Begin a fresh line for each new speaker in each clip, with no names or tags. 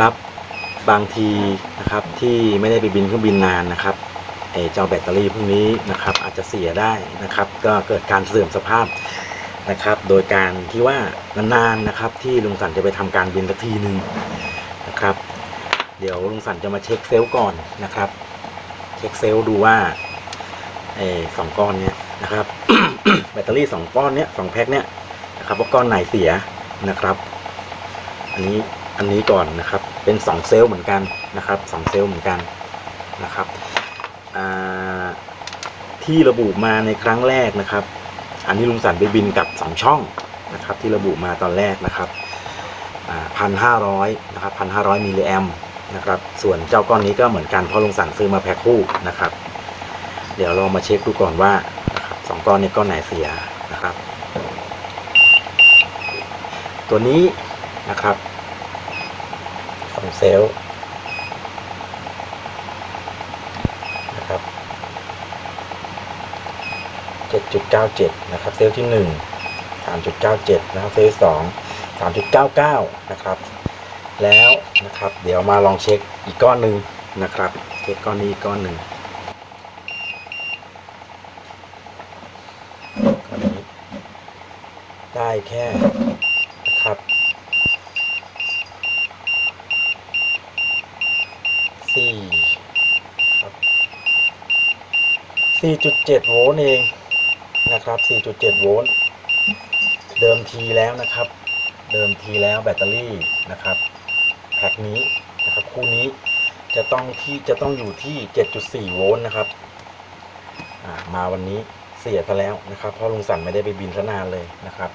นะครับ บางทีนะครับที่ไม่ได้ไปบินเครื่องบินนานนะครับไอ้เจ้าแบตเตอรี่พวกนี้นะครับอาจจะเสียได้นะครับ ก็เกิดการเสื่อมสภาพนะครับ โดยการที่ว่านานๆนะครับ ที่ลุงสันจะไปทำการบินสักทีหนึ่งนะครับ เดี๋ยวลุงสันจะมาเช็คเซลล์ก่อนนะครับ เช็คเซลล์ดูว่าไอ้สองก้อนเนี้ยนะครับ แบตเตอรี่สองก้อนเนี้ยสองแพ็คเนี้ยนะครับว่าก้อนไหนเสียนะครับ อันนี้ อันนี้ก่อนนะครับ เป็นสองเซลล์เหมือนกันนะครับสองเซลล์เหมือนกันนะครับที่ระบุมาในครั้งแรกนะครับ อันนี้ลุงสันไปบินกับสองช่องนะครับ ที่ระบุมาตอนแรกนะครับพันห้าร้อยนะครับพันห้าร้อยมิลลิแอมนะครับ ส่วนเจ้าก้อนนี้ก็เหมือนกันเพราะลุงสันซื้อมาแพ็คคู่นะครับ เดี๋ยวเรามาเช็คดูก่อนว่าสองก้อนนี้ก้อนไหนเสียนะครับ ตัวนี้นะครับ เซลล์นะครับเจ็ดจุดเก้าเจ็ดนะครับ เซลล์ที่หนึ่งสามจุดเก้าเจ็ดนะครับ เซลล์ที่สองสามจุดเก้าเก้านะครับ แล้วนะครับ เดี๋ยวมาลองเช็คอีกก้อนหนึ่งนะครับ เช็คก้อนนี้อีกก้อนหนึ่งก้อนนี้ได้แค่ 4.7 โวลต์เองนะครับ 4.7 โวลต์เดิมทีแล้วนะครับ เดิมทีแล้วแบตเตอรี่นะครับแพ็คนี้นะครับคู่นี้จะต้องที่จะต้องอยู่ที่ 7.4 โวลต์นะครับมาวันนี้เสียซะแล้วนะครับเพราะลุงสันไม่ได้ไปบินซะนานเลยนะครับ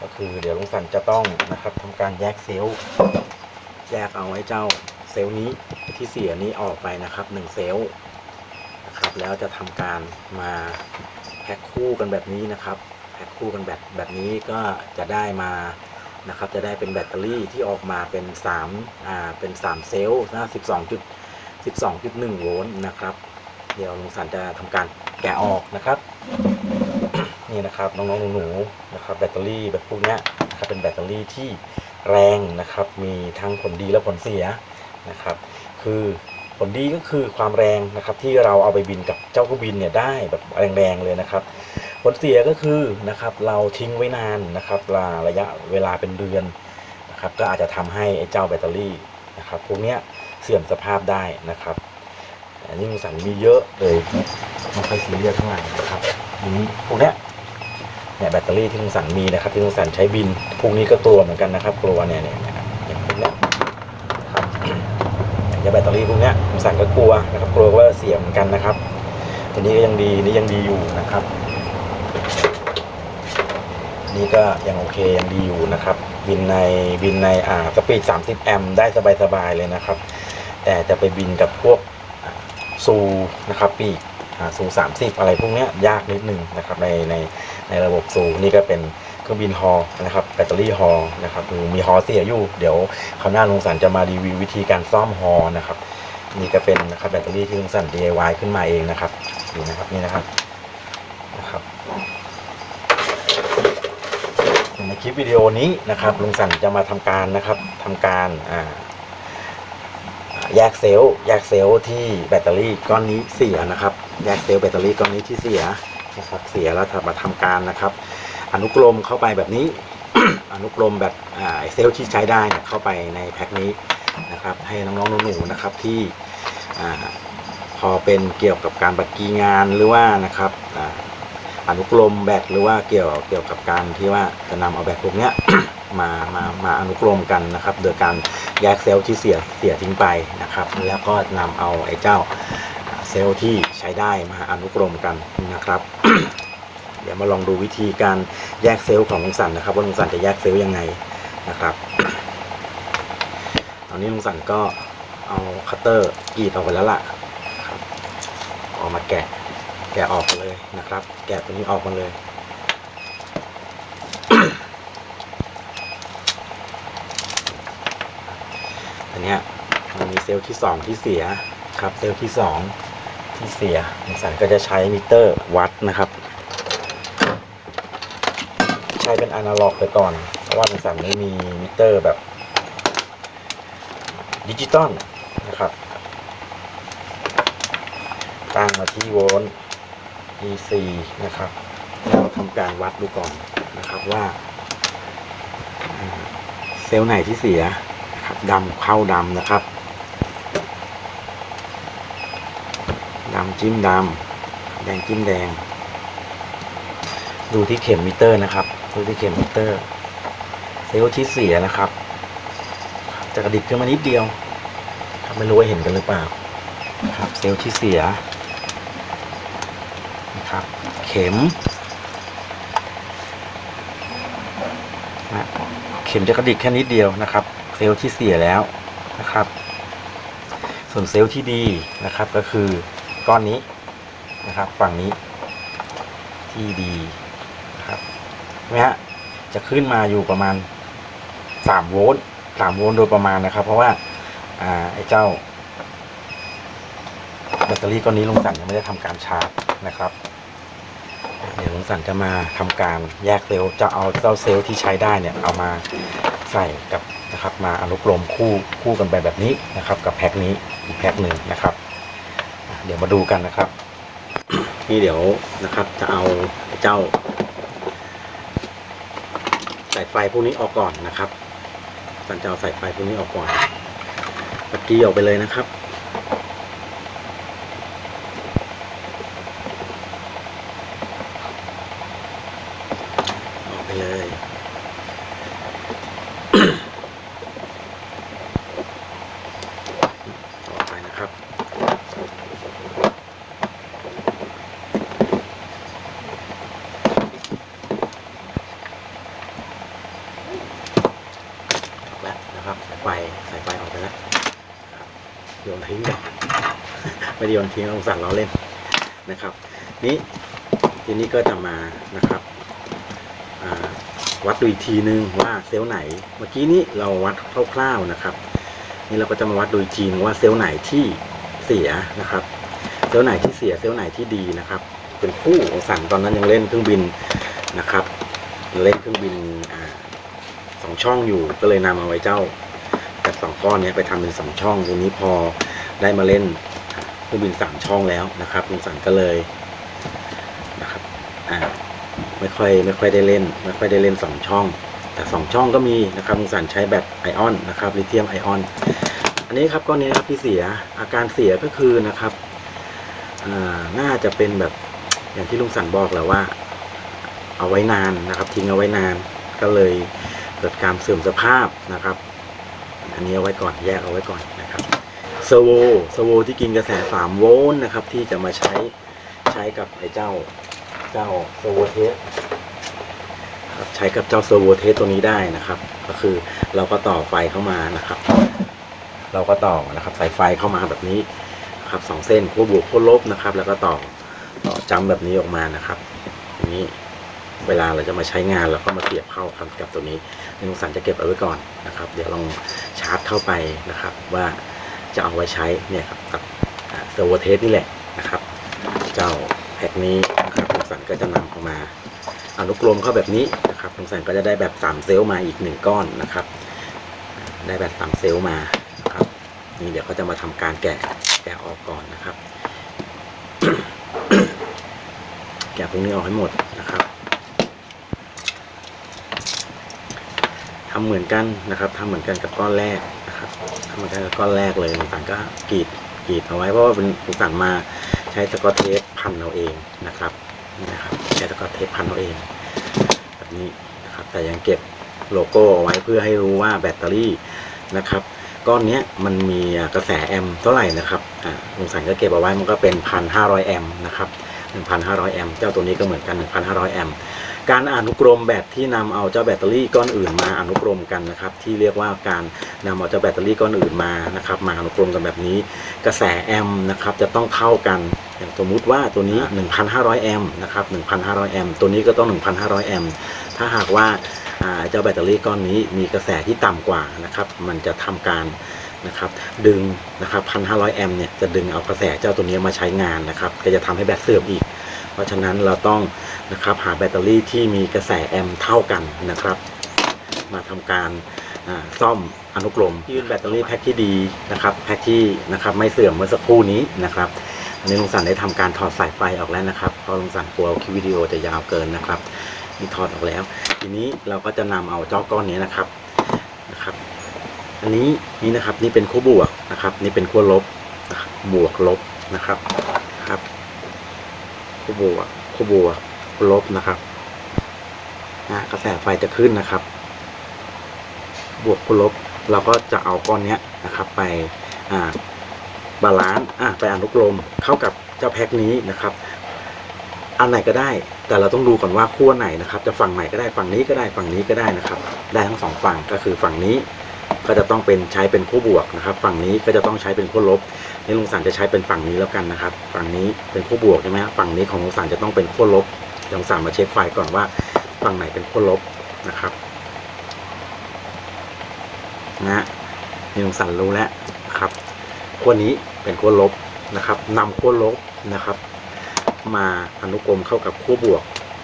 ก็คือเดี๋ยวลุงสันจะต้องนะครับทำการแยกเซลล์แยกเอาไว้เจ้าเซลล์นี้ที่เสียนี้ออกไปนะครับ1เซลล์ แล้วจะทำการมาแพ็คคู่กันแบบนี้นะครับแพ็คคู่กันแบบแบบนี้ก็จะได้มานะครับจะได้เป็นแบตเตอรี่ที่ออกมาเป็น3อ่าเป็น3เซลล์นะ12จุด12.1โวลต์นะครับ เดี๋ยวลุงสันจะทำการแกะออกนะครับ นี่นะครับน้องๆหนูๆนะครับแบตเตอรี่แบบพวกนี้นะครับเป็นแบตเตอรี่ที่แรงนะครับ มีทั้งผลดีและผลเสียนะครับ คือ ลดีก็คือความแรงนะครับที่เราเอาไปบินกับเจ้าเครื่องบินเนี่ยได้แบบแรงๆเลยนะครับผลเสียก็คือนะครับเราทิ้งไว้นานนะครับลาระยะเวลาเป็นเดือนนะครับก็อาจจะทำให้ไอ้เจ้าแบตเตอรี่นะครับพวกเนี้ยเสื่อมสภาพได้นะครับอันนี้ลุงสันมีเยอะเลยไม่ค่อยซีเรียสเท่าไหร่นะครับนี้พวกเนี้ยเนี่ยแบตเตอรี่ที่ลุงสันมีนะครับที่ลุงสันใช้บินพวกนี้ก็กลัวเหมือนกันนะครับกลัวเนี่ยเนี่ยอย่างพวกเนี้ยครับอย่างแบตเตอรี่พวกเนี้ ยลุงสันก็กลัวนะครับกลัวว่าเสียเหมือนกันนะครับตัวนี้ก็ยังดีนี่ยังดีอยู่นะครับนี่ก็ยังโอเคยังดีอยู่นะครับบินในบินในอ่าสปีด30 แอมป์ได้สบายๆเลยนะครับ แต่จะไปบินกับพวกซูนะครับปีกอ่าซู30อะไรพวกเนี้ยยากนิดนึงนะครับในในในระบบสูนี่ก็เป็นเครื่องบินฮอนะครับแบตเตอรี่ฮอนะครับคือมีฮอเสียอยู่ เดี๋ยวคราวหน้าลุงสันจะมารีวิววิธีการซ่อมฮอนะครับ นี่ก็เป็นนะครับแบตเตอรี่ที่ลุงสั่น DIY ขึ้นมาเองนะครับนี่นะครับนี่นะครับนะครับในคลิปวิดีโอนี้นะครับลุงสั่นจะมาทำการนะครับทำการอ่าแยกเซลล์แยกเซลล์ที่แบตเตอรี่ก้อนนี้เสียนะครับแยกเซลล์แบตเตอรี่ก้อนนี้ที่เสียนะครับ เสียแล้วมาทำการนะครับ อนุกรมเข้าไปแบบนี้ อนุกรมแบบเซลล์ที่ใช้ได้นะเข้าไปในแพ็คนี้ นะครับ ให้น้องๆหนูๆนะครับที่พอเป็นเกี่ยวกับการบัตรกีงานหรือว่านะครับอนุกรมแบตหรือว่าเกี่ยวเกี่ยวกับการที่ว่าจะนำเอาแบตพวกเนี้ยมามามาอนุกรมกันนะครับ โดยการแยกเซลล์ที่เสียเสียทิ้งไปนะครับ แล้วก็นำเอาไอ้เจ้าเซลล์ที่ใช้ได้มาอนุกรมกันนะครับ เดี๋ยวมาลองดูวิธีการแยกเซลล์ของลุงสันนะครับ ว่าลุงสันจะแยกเซลล์ยังไงนะครับ อนนี้ลุงสันก็เอาคัตเตอร์กรีดออกไปแล้วล่ะครับออกมาแกะแกะออกเลยนะครับ แกะตัวนี้ออกมาเลยอันนี้มันมีเซลล์ที่สองที่เสียครับ เซลล์ที่สองที่เสียลุงสันก็จะใช้มิเตอร์วัดนะครับ ใช้เป็นอนาล็อกไปก่อนเพราะว่าลุงสันไม่มีมิเตอร์แบบ ดิจิตอลนะครับ ตั้งมาที่โวลต์ EC นะครับเราทำการวัดดูก่อนนะครับว่าอ่าเซลล์ไหนที่เสียนะครับดำเข้าดำนะครับดำจิ้มดำแดงจิ้มแดง ดูที่เข็มมิเตอร์นะครับ ดูที่เข็มมิเตอร์ เซลล์ที่เสียนะครับ จะกระดิกขึ้นมานิดเดียวครับไม่รู้ว่าเห็นกันหรือเปล่าครับเซลล์ที่เสียนะครับเข็มนะเข็มจะกระดิกแค่นิดเดียวนะครับ เซลล์ที่เสียแล้วนะครับ ส่วนเซลล์ที่ดีนะครับก็คือก้อนนี้นะครับ ฝั่งนี้ที่ดีนะครับเนไหมฮะจะขึ้นมาอยู่ประมาณสามโวลต์ สามโวลต์โดยประมาณนะครับ เพราะว่า อ่าไอ้เจ้า แบตเตอรี่ก้อนนี้ลุงสันยังไม่ได้ทำการชาร์จนะครับ เดี๋ยวลุงสันจะมาทำการแยกเซลล์จะเอาเจ้าเซลล์ที่ใช้ได้เนี่ยเอามาใส่กับนะครับมาอนุกรมคู่คู่กันไปแบบนี้นะครับ กับแพ็คนี้อีกแพ็คหนึ่งนะครับ เดี๋ยวมาดูกันนะครับนี่เดี๋ยวนะครับจะเอาไอ้เจ้าสายไฟพวกนี้ออกก่อนนะครับ สันจะเอาสายไฟพวกนี้ออกก่อนตะกี้ออกไปเลยนะครับ ออกไปเลย ออกไปนะครับ ออกแล้วนะครับสายไฟสายไฟออกไปแล้วครับโยนทิ้งกัน ไม่ได้ โยนทิ้งลงสั่นล้อเล่นนะครับ นี้ทีนี้ก็จะมานะครับวัดดูอีกทีนึงว่าเซลล์ไหน เมื่อกี้นี้เราวัดคร่าวๆนะครับ นี่เราก็จะมาวัดดูอีกทีนึงว่าเซลล์ไหนที่เสียนะครับ เซลล์ไหนที่เสียเซลล์ไหนที่ดีนะครับ เป็นคู่ของสั่นตอนนั้นยังเล่นเครื่องบินนะครับ เล่นเครื่องบินอสองช่องอยู่ก็เลยนำเอาไว้เจ้าแบบสองก้อนนี้ไปทำเป็นสองช่องทีนี้พอได้มาเล่น เครื่องบินสามช่องแล้วนะครับลุงสันก็เลยนะครับอ่าไม่ค่อยไม่ค่อยได้เล่น ไม่ค่อยได้เล่นสองช่อง แต่สองช่องก็มีนะครับลุงสันใช้แบบไอออนนะครับลิเธียมไอออนอันนี้ครับก้อนนี้นะครับที่เสียอาการเสียก็คือนะครับอ่าน่าจะเป็นแบบอย่างที่ลุงสันบอกแหล้วว่า เอาไว้นานนะครับ ทิ้งเอาไว้นานก็เลยเกิดการเสื่อมสภาพนะครับ อันนี้เอาไว้ก่อนแยกเอาไว้ก่อนนะครับ ซอร์โวเซอร์โวที่กินกระแส3โวลต์นะครับ ที่จะมาใช้ใช้กับไอ้เจ้าเจ้าเซอร์โวเทสครับใช้กับเจ้าเซอร์โวเทสตัวนี้ได้นะครับ ก็คือเราก็ต่อไฟเข้ามานะครับ เราก็ต่อนะครับสายไฟเข้ามาแบบนี้นครับสองเส้นขั้วบวกขั้วลบนะครับ แล้วก็ต่อต่อจำแบบนี้ออกมานะครับนี้เวลาเราจะมาใช้งานเราก็มาเสียบเข้ากับตัวนี้ลุงสันจะเก็บเอาไว้ก่อนนะครับ เดี๋ยวลองชาร์จเข้าไปนะครับว่า จะเอาไว้ใช้เนี่ยครับกับเซอร์โวเทสนี่แหละนะครับ เจ้าแพ็คนี้นะครับลุงสันก็จะนำออกมาอนุกรมเข้าแบบนี้นะครับลุงสันก็จะได้แบบ3เซลล์มาอีกหนึ่งก้อนนะครับ ได้แบบ3เซลล์มานะครับนี่เดี๋ยวเขาจะมาทำการแกะแกะออกก่อนนะครับ แกะพวกนี้ออกให้หมดนะครับทำเหมือนกันนะครับทำเหมือนกันกับก้อนแรก มือนกันกับก้อนแรกเลยลุงสันก็กรีดกรีดเอาไว้เพราะว่าเป็นลุงสันมาใช้สกอตเทปพันเอาเองนะครับนะครับใช้สกอตเทปพันเอาเองแบบนี้นะครับ แต่ยังเก็บโลโก้เอาไว้เพื่อให้รู้ว่าแบตเตอรี่นะครับก้อนเนี้ยมันมีกระแสแอมป์เท่าไหร่นะครับอ่าลุงสันก็เก็บเอาไว้มันก็เป็นพันห้าร้อยแอมป์นะครับ หนึ่งพันห้าร้อยแอมป์ เจ้าตัวนี้ก็เหมือนกันหนึ่งพันห้าร้อยแอมป์ การอนุกรมแบตที่นำเอาเจ้าแบตเตอรี่ก้อนอื่นมาอนุกรมกันนะครับ ที่เรียกว่าการนำเอาเจ้าแบตเตอรี่ก้อนอื่นมานะครับ มาอนุกรมกันแบบนี้ กระแสแอมป์นะครับจะต้องเท่ากัน อย่างสมมุติว่าตัวนี้ 1,500 แอมป์นะครับ 1,500 แอมป์ ตัวนี้ก็ต้อง 1,500 แอมป์ ถ้าหากว่าอ่าเจ้าแบตเตอรี่ก้อนนี้มีกระแสที่ต่ำกว่านะครับ มันจะทำการ นะครับดึงนะครับ1,500แอมป์เนี่ยจะดึงเอากระแสเจ้าตัวนี้มาใช้งานนะครับก็จะทำให้แบตเสื่อมอีก เพราะฉะนั้นเราต้องนะครับหาแบตเตอรี่ที่มีกระแสแอมป์เท่ากันนะครับ มาทำการอ่าซ่อมอนุกรมยื่นแบตเตอรี่แพ็คที่ดีนะครับแพ็คที่นะครับไม่เสื่อมเมื่อสักครู่นี้นะครับอันนี้ลุงสันได้ทำการถอดสายไฟออกแล้วนะครับเพราะลุงสันกลัวคลิปวิดีโอจะยาวเกินนะครับนี่ถอดออกแล้ว ทีนี้เราก็จะนำเอาเจ้าก้อนนี้นะครับนะครับ อันนี้นี่นะครับนี่เป็นขั้วบวกนะครับ นี่เป็นขั้วลบนะครับบวกลบนะครับครับขั้วบวกขั้วบวกขั้วลบนะครับนะกระแสไฟจะขึ้นนะครับ บวกขั้วลบเราก็จะเอาก้อนเนี้ยนะครับ ไปอ่าบาลานซ์อ่าไปอนุกรมเข้ากับเจ้าแพ็คนี้นะครับอันไหนก็ได้ แต่เราต้องดูก่อนว่าขั้วไหนนะครับ จะฝั่งไหนก็ได้ฝั่งนี้ก็ได้ฝั่งนี้ก็ได้นะครับ ได้ทั้งสองฝั่งก็คือฝั่งนี้ ก็จะต้องเป็นใช้เป็นขั้วบวกนะครับ ฝั่งนี้ก็จะต้องใช้เป็นขั้วลบนี่ลุงสันจะใช้เป็นฝั่งนี้แล้วกันนะครับ ฝั่งนี้เป็นขั้วบวกใช่ไหมครับฝั่งนี้ของลุงสันจะต้องเป็นขั้วลบลุงสันมาเช็คไฟก่อนว่าฝั่งไหนเป็นขั้วลบนะครับนะนี่ลุงสันรู้แล้วนะครับขั้วนี้เป็นขั้วลบนะครับนำขั้วลบนะครับ มาอนุกรมเข้ากับขั้วบวก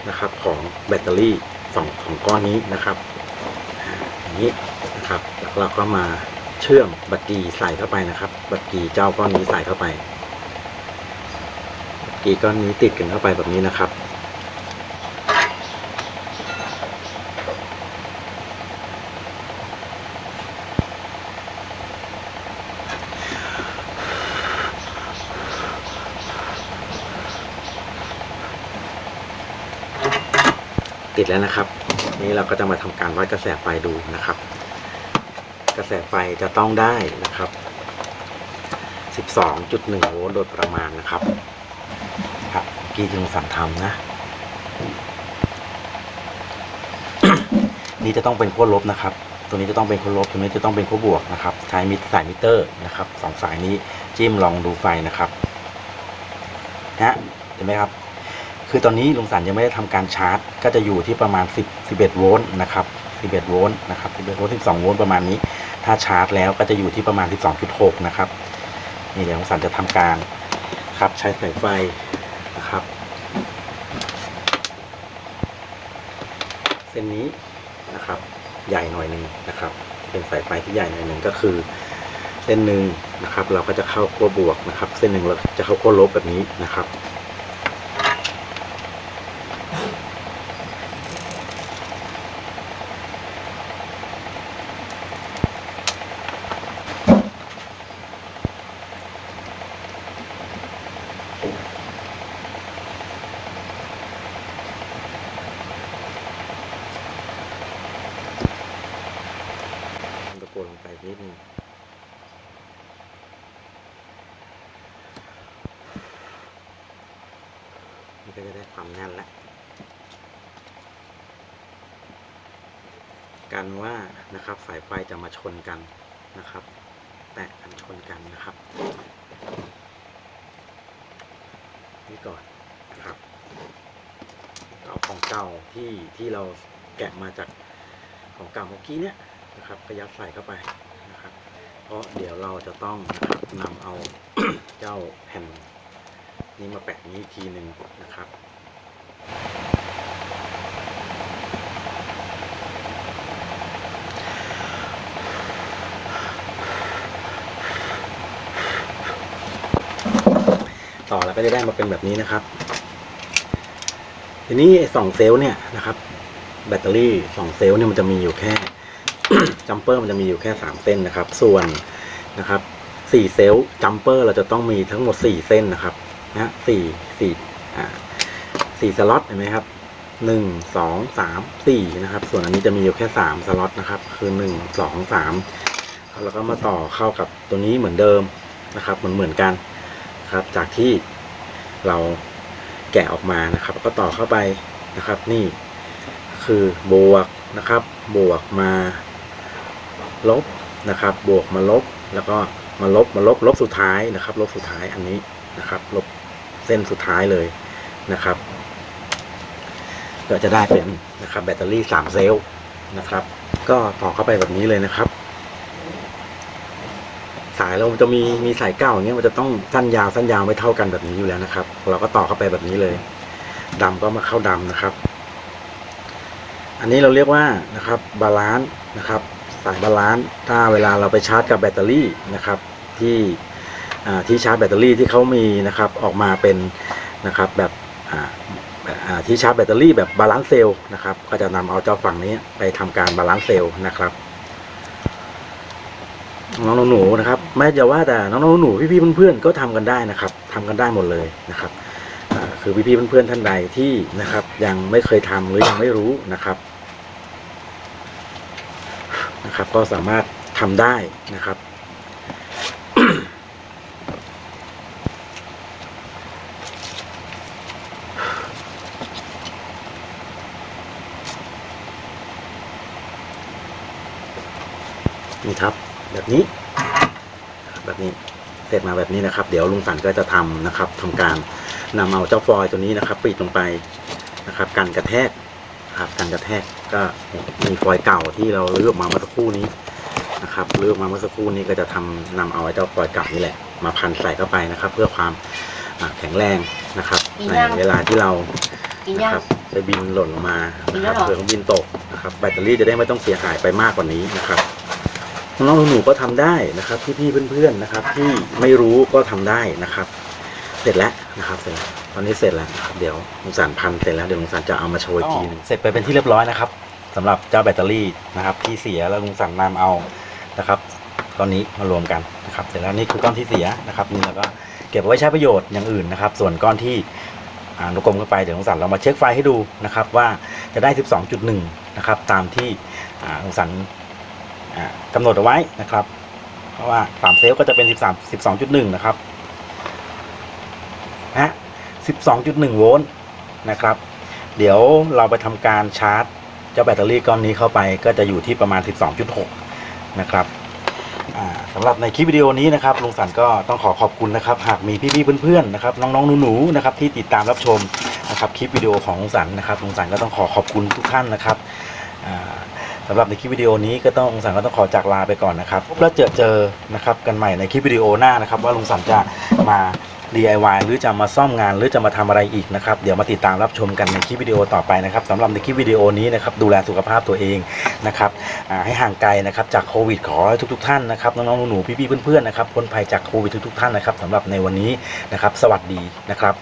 นะครับ ของแบตเตอรี่สองของก้อนนี้นะครับอย่างนี้ เราก็มาเชื่อมบัตรกีใส่เข้าไปนะครับ บัตรกีเจ้าก้อนนี้ใส่เข้าไป บัตรกีก้อนนี้ติดกันเข้าไปแบบนี้นะครับ ติดแล้วนะครับ นี่เราก็จะมาทำการวัดกระแสไฟดูนะครับ กระแสไฟจะต้องได้นะครับ 12.1 โวลต์โดยประมาณนะครับ ครับกี้จึงสั่งทำนะ นี่จะต้องเป็นขั้วลบนะครับ ตัวนี้จะต้องเป็นขั้วลบตัวนี้จะต้องเป็นขั้วบวกนะครับ ใช้มิสายมิเตอร์นะครับสองสายนี้จิ้มลองดูไฟนะครับนะเห็นไหมครับ คือตอนนี้ลุงสันยังไม่ได้ทำการชาร์จ ก็จะอยู่ที่ประมาณ 10 11 โวลต์นะครับ 11 โวลต์นะครับ 11 โวลต์ 12 โวลต์ประมาณนี้ ถ้าชาร์จแล้วก็จะอยู่ที่ประมาณ 12.6 นะครับ นี่เดี๋ยวลุงสันจะทำการครับใช้สายไฟนะครับ เส้นนี้นะครับ ใหญ่หน่อยหนึ่งนะครับ เป็นสายไฟที่ใหญ่หน่อยหนึ่งก็คือ เส้นหนึ่งนะครับ เราก็จะเข้าขั้วบวกนะครับ เส้นหนึ่งเราจะเข้าขั้วลบแบบนี้นะครับ ตะโกนลงไปนิดนึงนี่ก็จะได้ความแน่นแล้วกันว่านะครับสายไฟจะมาชนกันนะครับ แตะกันชนกันนะครับ นี่ก่อนนะครับเอาของเก่าที่ที่เราแกะมาจากของเก่าเมื่อกี้เนี้ยนะครับก็ยัดใส่เข้าไปนะครับ เพราะเดี๋ยวเราจะต้องนะครับนำเอาเจ้าแผ่นนี้มาแปะนี้อีกทีหนึ่งนะครับ ต่อแล้วก็จะได้มาเป็นแบบนี้นะครับ ทีนี้สองเซลล์เนี่ยนะครับ แบตเตอรี่สองเซลล์เนี่ยมันจะมีอยู่แค่จัมเปอร์มันจะมีอยู่แค่สามเส้นนะครับ ส่วนนะครับสี่เซลล์จัมเปอร์เราจะต้องมีทั้งหมดสี่เส้นนะครับนะสี่สี่อ่าสี่สล็อตเห็นไหมครับหนึ่งสองสามสี่นะครับ ส่วนอันนี้จะมีอยู่แค่สามสล็อตนะครับ คือหนึ่งสองสามแล้วก็มาต่อเข้ากับตัวนี้เหมือนเดิมนะครับ เหมือนเหมือนกัน ครับ จากที่เราแกะออกมานะครับก็ต่อเข้าไปนะครับ นี่คือบวกนะครับ บวกมาลบนะครับ บวกมาลบแล้วก็มาลบมาลบลบสุดท้ายนะครับ ลบสุดท้ายอันนี้นะครับ ลบเส้นสุดท้ายเลยนะครับก็จะได้เป็นนะครับ แบตเตอรี่สามเซลล์นะครับ ก็ต่อเข้าไปแบบนี้เลยนะครับ เราจะมีมีสายเก้าอย่างเงี้ยมันจะต้องสั้นยาวสั้นยาวไม่เท่ากันแบบนี้อยู่แล้วนะครับ เราก็ต่อเข้าไปแบบนี้เลยดำก็มาเข้าดำนะครับ อันนี้เราเรียกว่านะครับบาลานซ์นะครับ สายบาลานซ์ถ้าเวลาเราไปชาร์จกับแบตเตอรี่นะครับ ที่อ่าที่ชาร์จแบตเตอรี่ที่เขามีนะครับออกมาเป็นนะครับแบบอ่าที่ชาร์จแบตเตอรี่แบบบาลานซ์เซลล์นะครับก็จะนำเอาเจ้าฝั่งนี้ไปทำการบาลานซ์เซลล์นะครับ น้องๆหนูๆนะครับไม่จะว่าแต่น้องๆหนูๆพี่ๆเพื่อนๆก็ทำกันได้นะครับทำกันได้หมดเลยนะครับคือพี่ๆเพื่อนๆท่านใดที่นะครับ ยังไม่เคยทำหรือยังไม่รู้นะครับนะครับ ก็สามารถทำได้นะครับนี่ครับ แบบนี้ แบบนี้เสร็จมาแบบนี้นะครับ เดี๋ยวลุงสันก็จะทำนะครับทำการนำเอาเจ้าฟอยล์ตัวนี้นะครับ ปิดลงไปนะครับกันกระแทกนะครับกันกระแทกก็มีฟอยล์เก่าที่เราลื้อออกมาเมื่อสักครู่นี้นะครับลื้อออกมาเมื่อสักครู่นี้ก็จะทำนำเอาไอ้เจ้าฟอยล์เก่านี่แหละ มาพันใส่เข้าไปนะครับ เพื่อความอ่าแข็งแรงนะครับ
อีก
ใน
อย่าง
เวลาที่เรา
กิน
นะ
ยัง
ครับไปบินหล่นลงมานะครับ
กินแล้วเหรอ
เผื่อของบินตกนะครับ แบตเตอรี่จะได้ไม่ต้องเสียหายไปมากกว่านี้นะครับ น้องๆหนูๆก็ทำได้นะครับพี่ๆเพื่อนๆนะครับ ที่ไม่รู้ก็ทำได้นะครับ เสร็จแล้วนะครับเสร็จแล้วตอนนี้เสร็จแล้วนะครับเดี๋ยวลุงสารพันเสร็จแล้วเดี๋ยวลุงสารจะเอามาโชว์อีกทีหนึงเสร็จไปเป็นที่เรียบร้อยนะครับสำหรับเจ้าแบตเตอรี่นะครับ ที่เสียแล้วลุงสารนำเอานะครับก้อนนี้มารวมกันนะครับ เสร็จแล้วนี่คือก้อนที่เสียนะครับนี่เราก็เก็บเอาไว้ใช้ประโยชน์อย่างอื่นนะครับ ส่วนก้อนที่อ่านุกรมเข้าไปเดี๋ยวลุงสันเรามาเช็คไฟล์ให้ดูนะครับ ว่าจะได้ 12.1 นะครับ ตามที่อ่าลุงสันอ่า กำหนดเอาไว้นะครับ เพราะว่า3เซลล์ก็จะเป็น13 12.1นะครับนะฮะ12.1โวลต์นะครับ เดี๋ยวเราไปทำการชาร์จ เจ้าแบตเตอรี่ก้อนนี้เข้าไปก็จะอยู่ที่ประมาณ12.6นะครับสำหรับในคลิปวิดีโอนี้นะครับลุงสันก็ต้องขอขอบคุณนะครับ หากมีพี่ๆเพื่อนๆนะครับ น้องๆหนูๆนะครับที่ติดตามรับชมนะครับคลิปวิดีโอของลุงสันนะครับลุงสันก็ต้องขอขอบคุณทุกท่านนะครับ สำหรับในคลิปวิดีโอนี้ก็ต้องลุงสันก็ต้องขอจากลาไปก่อนนะครับแล้วเจอเจอนะครับกันใหม่ในคลิปวิดีโอหน้านะครับว่าลุงสันจะมา DIY หรือจะมาซ่อมงานหรือจะมาทำอะไรอีกนะครับเดี๋ยวมาติดตามรับชมกันในคลิปวิดีโอต่อไปนะครับสำหรับในคลิปวิดีโอนี้นะครับดูแลสุขภาพตัวเองนะครับให้ห่างไกลนะครับจากโควิดขอให้ทุก ๆ ท่านนะครับน้องๆหนูๆพี่ๆเพื่อนๆนะครับพ้นภัยจากโควิดทุกๆท่านนะครับสำหรับในวันนี้นะครับ สวัสดีนะครับ